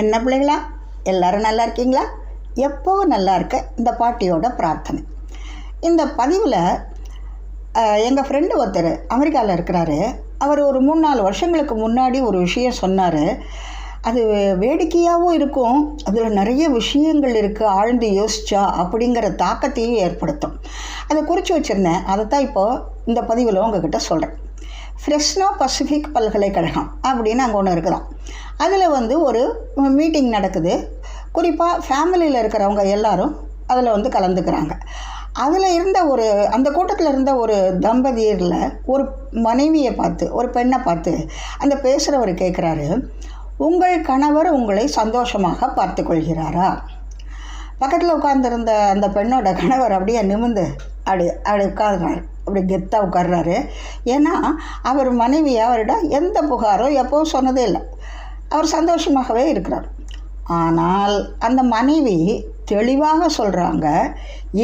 என்ன பிள்ளைகளா? எல்லாரும் நல்லா இருக்கீங்களா? எப்போ நல்லா இருக்க இந்த பாட்டியோட பிரார்த்தனை. இந்த பதிவில் எங்கள் ஃப்ரெண்டு ஒருத்தர் அமெரிக்காவில் இருக்கிறாரு. அவர் ஒரு மூணு நாலு வருஷங்களுக்கு முன்னாடி ஒரு விஷயம் சொன்னார். அது வேடிக்கையாகவும் இருக்கும். அதில் நிறைய விஷயங்கள் இருக்குது ஆழ்ந்து யோசிச்சா அப்படிங்கிற தாக்கத்தையும் ஏற்படுத்தும். அதை குறித்து வச்சுருந்தேன். அதை தான் இப்போது இந்த பதிவில் உங்ககிட்ட சொல்கிறேன் ஃப்ரெஷ்னோ பசிஃபிக் பல்கலைக்கழகம் அப்படின்னு அங்கே ஒன்று இருக்குதாம். அதில் வந்து ஒரு மீட்டிங் நடக்குது. குறிப்பாக ஃபேமிலியில் இருக்கிறவங்க எல்லாரும் அதில் வந்து கலந்துக்கிறாங்க. அதில் இருந்த ஒரு அந்த கூட்டத்தில் இருந்த ஒரு தம்பதியரில் ஒரு மனைவியை பார்த்து ஒரு பெண்ணை பார்த்து அந்த பேசுகிறவர் கேட்குறாரு உங்கள் கணவர் உங்களை சந்தோஷமாக பார்த்து கொள்கிறாரா? பக்கத்தில் உட்கார்ந்துருந்த அந்த பெண்ணோட கணவர் அப்படியே நிமிந்து அப்படி அப்படி உட்கார்றாரு. அப்படி கெத்தாக உட்கார்றாரு. ஏன்னா அவர் மனைவி அவரிடம் எந்த புகாரோ எப்போவும் சொன்னதே இல்லை. அவர் சந்தோஷமாகவே இருக்கிறார். ஆனால் அந்த மனைவி தெளிவாக சொல்கிறாங்க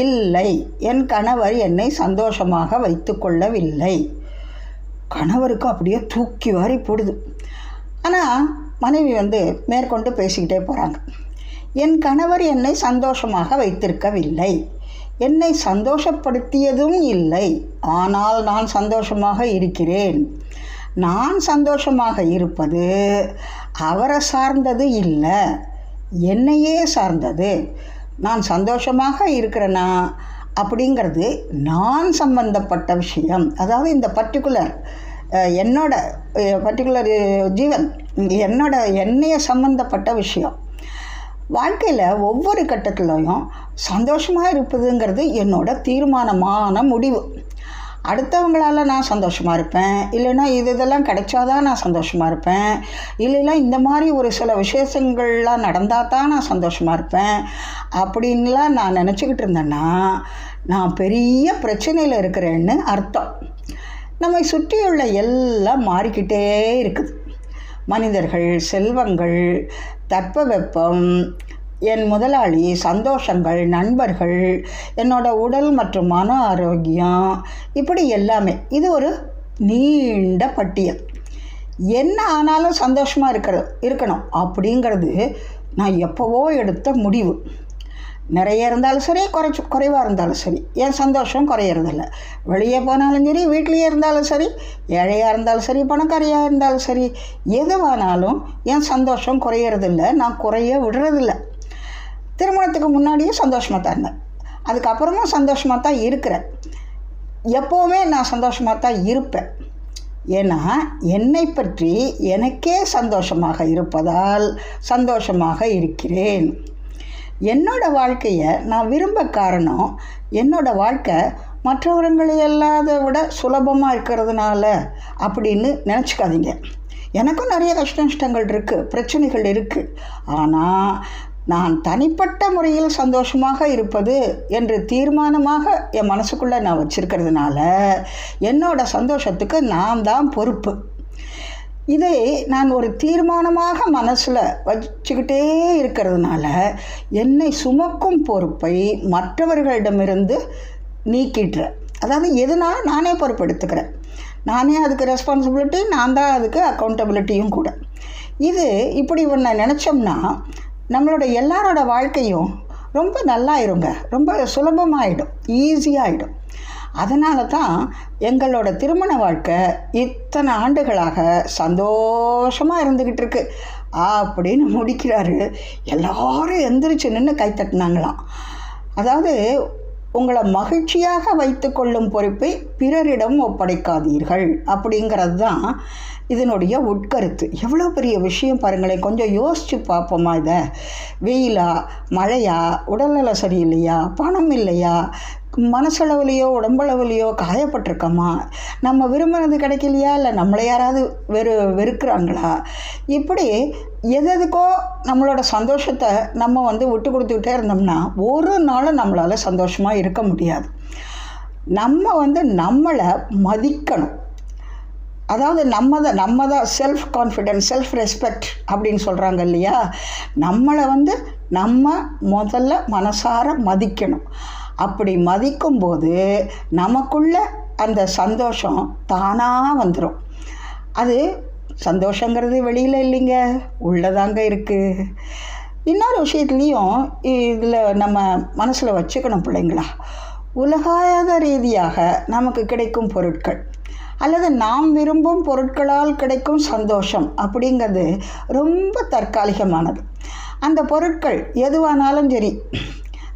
இல்லை என் கணவர் என்னை சந்தோஷமாக வைத்து கொள்ளவில்லை. கணவருக்கு அப்படியே தூக்கி வாரி போடுது. ஆனால் மனைவி வந்து மேற்கொண்டு பேசிக்கிட்டே போகிறாங்க என் கணவர் என்னை சந்தோஷமாக வைத்திருக்கவில்லை. என்னை சந்தோஷப்படுத்தியதும் இல்லை. ஆனால் நான் சந்தோஷமாக இருக்கிறேன். நான் சந்தோஷமாக இருப்பது அவரை சார்ந்தது இல்லை. என்னையே சார்ந்தது. நான் சந்தோஷமாக இருக்கிறேனா? அப்படிங்கிறது நான் சம்பந்தப்பட்ட விஷயம். அதாவது இந்த பர்டிகுலர் என்னோட பர்டிகுலர் ஜீவன் என்னோட என்னைய சம்மந்தப்பட்ட விஷயம். வாழ்க்கையில் ஒவ்வொரு கட்டத்துலையும் சந்தோஷமாக இருப்பதுங்கிறது என்னோட தீர்மானமான முடிவு. அடுத்தவங்களால் நான் சந்தோஷமாக இருப்பேன். இல்லைன்னா இது இதெல்லாம் கிடைச்சாதான் நான் சந்தோஷமாக இருப்பேன். இல்லைன்னா இந்த மாதிரி ஒரு சில விசேஷங்கள்லாம் நடந்தால் தான் நான் சந்தோஷமாக இருப்பேன். அப்படின்லாம் நான் நினச்சிக்கிட்டு இருந்தேன்னா நான் பெரிய பிரச்சனையில் இருக்கிறேன்னு அர்த்தம். நம்மை சுற்றியுள்ள எல்லாம் மாறிக்கிட்டே இருக்குது. மனிதர்கள் செல்வங்கள் தட்பவெப்பம் என் முதலாளி சந்தோஷங்கள் நண்பர்கள் என்னோட உடல் மற்றும் மன ஆரோக்கியம் இப்படி எல்லாமே. இது ஒரு நீண்ட பட்டியல். என்ன ஆனாலும் சந்தோஷமாக இருக்கிறது இருக்கணும் அப்படிங்கிறது நான் எப்போவோ எடுத்த முடிவு. நிறைய இருந்தாலும் சரி குறைச்சி குறைவாக இருந்தாலும் சரி என் சந்தோஷம் குறையறதில்ல. வெளியே போனாலும் சரி வீட்லேயே இருந்தாலும் சரி ஏழையாக இருந்தாலும் சரி பணக்காரியாக இருந்தாலும் சரி எதுவானாலும் என் சந்தோஷம் குறையறதில்ல. நான் குறைய விடுறதில்ல. திருமணத்துக்கு முன்னாடியும் சந்தோஷமாக தான் இருந்தேன். அதுக்கப்புறமும் சந்தோஷமாக தான் இருக்கிறேன். எப்போவுமே நான் சந்தோஷமாக தான் இருப்பேன். ஏன்னா என்னை பற்றி எனக்கே சந்தோஷமாக இருப்பதால் சந்தோஷமாக இருக்கிறேன். என்னோட வாழ்க்கையை நான் விரும்ப காரணம் என்னோட வாழ்க்கை மற்றவர்களை எல்லாத விட சுலபமாக இருக்கிறதுனால அப்படின்னு நினச்சிக்காதீங்க. எனக்கும் நிறைய கஷ்ட நஷ்டங்கள் இருக்குது பிரச்சனைகள் இருக்குது ஆனால் நான் தனிப்பட்ட முறையில் சந்தோஷமாக இருப்பது என்று தீர்மானமாக என் மனசுக்குள்ளே நான் வச்சுருக்கிறதுனால என்னோட சந்தோஷத்துக்கு நான் தான் பொறுப்பு. இதை நான் ஒரு தீர்மானமாக மனசில் வச்சுக்கிட்டே இருக்கிறதுனால என்னை சுமக்கும் பொறுப்பை மற்றவர்களிடமிருந்து நீக்கிட்டுறேன் அதாவது எதுனாலும் நானே பொறுப்பெடுத்துக்கிறேன் நானே அதுக்கு ரெஸ்பான்சிபிலிட்டி நான் தான் அதுக்கு அக்கௌண்டபிலிட்டியும் கூட. இது இப்படி ஒன்று நினச்சோம்னா நம்மளோட எல்லாரோட வாழ்க்கையும் ரொம்ப நல்லாயிருங்க. ரொம்ப சுலபமாயிடும். ஈஸியாகிடும் அதனால தான் எங்களோட திருமண வாழ்க்கை இத்தனை ஆண்டுகளாக சந்தோஷமாக இருந்துக்கிட்டு இருக்கு அப்படின்னு முடிக்கிறாரு. எல்லாரும் எந்திரிச்சு நின்று கை தட்டினாங்களாம். அதாவது உங்களை மகிழ்ச்சியாக வைத்துக்கொள்ளும் பொறுப்பை பிறரிடம் ஒப்படைக்காதீர்கள். அப்படிங்கிறது தான் இதனுடைய உட்கருத்து. எவ்வளோ பெரிய விஷயம் பாருங்களேன். கொஞ்சம் யோசித்து பார்ப்போமா இதை? வெயிலா? மழையா? உடல்நல சரியில்லையா? பணம் இல்லையா? மனசளவுலையோ உடம்பளவுலையோ காயப்பட்டிருக்கோமா? நம்ம விரும்புகிறது கிடைக்கலையா? இல்லை நம்மளை யாராவது வெறு வெறுக்கிறாங்களா? இப்படி எதுக்கோ நம்மளோட சந்தோஷத்தை நம்ம வந்து விட்டு கொடுத்துக்கிட்டே இருந்தோம்னா ஒரு நாளும் நம்மளால் சந்தோஷமாக இருக்க முடியாது. நம்ம வந்து நம்மளை மதிக்கணும். அதாவது நம்ம தான் நம்ம தான் செல்ஃப் கான்ஃபிடென்ஸ் செல்ஃப் ரெஸ்பெக்ட் அப்படின்னு சொல்கிறாங்க இல்லையா? நம்மளை வந்து நம்ம முதல்ல மனசார மதிக்கணும். அப்படி மதிக்கும்போது நமக்குள்ள அந்த சந்தோஷம் தானாக வந்துடும் அது சந்தோஷங்கிறது வெளியில் இல்லைங்க உள்ளதாங்க இருக்குது இன்னொரு விஷயத்துலேயும் இதில் நம்ம மனசில் வச்சுக்கணும் பிள்ளைங்களா. உலகாத ரீதியாக நமக்கு கிடைக்கும் பொருட்கள். அல்லது நாம் விரும்பும் பொருட்களால் கிடைக்கும் சந்தோஷம் அப்படிங்கிறது ரொம்ப தற்காலிகமானது. அந்த பொருட்கள் எதுவானாலும் சரி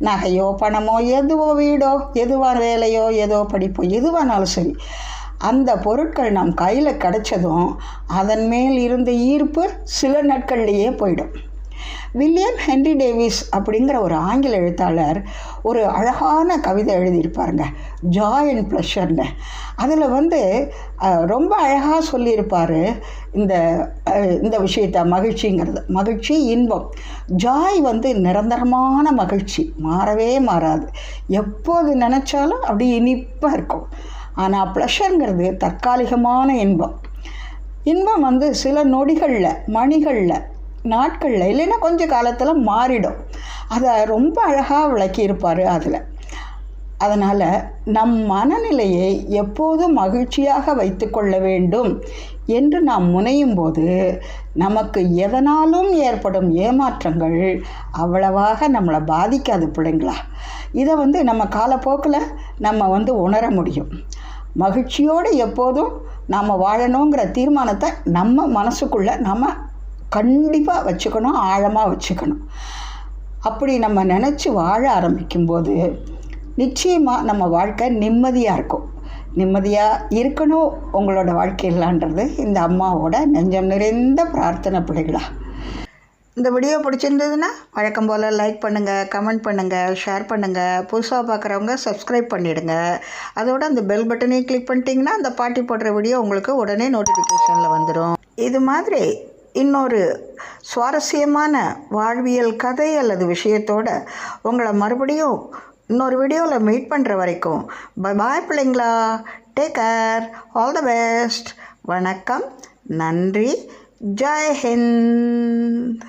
நகையோ பணமோ எதுவோ வீடோ எதுவான வேலையோ ஏதோ படிப்போ எதுவானாலும் சரி அந்த பொருட்கள் நம் கையில் கிடைச்சதும் அதன் மேல் இருந்த ஈர்ப்பு சில நாட்கள்லேயே போயிடும். வில்லியம் ஹென்ரி டேவிஸ் அப்படிங்கிற ஒரு ஆங்கில எழுத்தாளர் ஒரு அழகான கவிதை எழுதியிருப்பாருங்க. ஜாய் அண்ட் ப்ளஷர்னு அதில் வந்து ரொம்ப அழகாக சொல்லியிருப்பார் இந்த இந்த விஷயத்த மகிழ்ச்சிங்கிறது. மகிழ்ச்சி இன்பம். ஜாய் வந்து நிரந்தரமான மகிழ்ச்சி. மாறவே மாறாது. எப்போது நினச்சாலும் அப்படி இனிப்பாக இருக்கும். ஆனால் ப்ளஷருங்கிறது தற்காலிகமான இன்பம். இன்பம் வந்து சில நொடிகளில் மணிகளில் நாட்களில் இல்லைன்னா கொஞ்ச காலத்தில் மாறிடும். அதை ரொம்ப அழகாக விளக்கியிருப்பார் அதில். அதனால் நம் மனநிலையை எப்போதும் மகிழ்ச்சியாக வைத்துக்கொள்ள வேண்டும் என்று நாம் முனையும் போது நமக்கு எதனாலும் ஏற்படும் ஏமாற்றங்கள் அவ்வளவாக நம்மளை பாதிக்காது பிள்ளைங்களா. இதை வந்து நம்ம காலப்போக்கில் நம்ம வந்து உணர முடியும். மகிழ்ச்சியோடு எப்போதும் நாம் வாழணுங்கிற தீர்மானத்தை நம்ம மனசுக்குள்ளே நம்ம கண்டிப்பாக வச்சுக்கணும் ஆழமாக வச்சுக்கணும். அப்படி நம்ம நினச்சி வாழ ஆரம்பிக்கும்போது நிச்சயமாக நம்ம வாழ்க்கை நிம்மதியாக இருக்கும். நிம்மதியாக இருக்கணும் உங்களோட வாழ்க்கையிலான்றது இந்த அம்மாவோட நெஞ்சம் நிறைந்த பிரார்த்தனை பிள்ளைகளா. இந்த வீடியோ பிடிச்சிருந்ததுன்னா வழக்கம் போல் லைக் பண்ணுங்கள் கமெண்ட் பண்ணுங்கள் ஷேர் பண்ணுங்கள் புதுசாக பார்க்குறவங்க சப்ஸ்கிரைப் பண்ணிவிடுங்க அதோட அந்த பெல் பட்டனையும் கிளிக் பண்ணிட்டீங்கன்னா அந்த பாட்டி போடுற வீடியோ உங்களுக்கு உடனே நோட்டிஃபிகேஷனில் வந்துடும் இது மாதிரி இன்னொரு சுவாரஸ்யமான வாழ்வியல் கதை அல்லது விஷயத்தோட உங்களை மறுபடியும் இன்னொரு வீடியோவில் மீட் பண்ணுற வரைக்கும். பை பாய் பிள்ளைங்களா. Take care all the best வணக்கம். நன்றி. ஜெய் ஹிந்த்.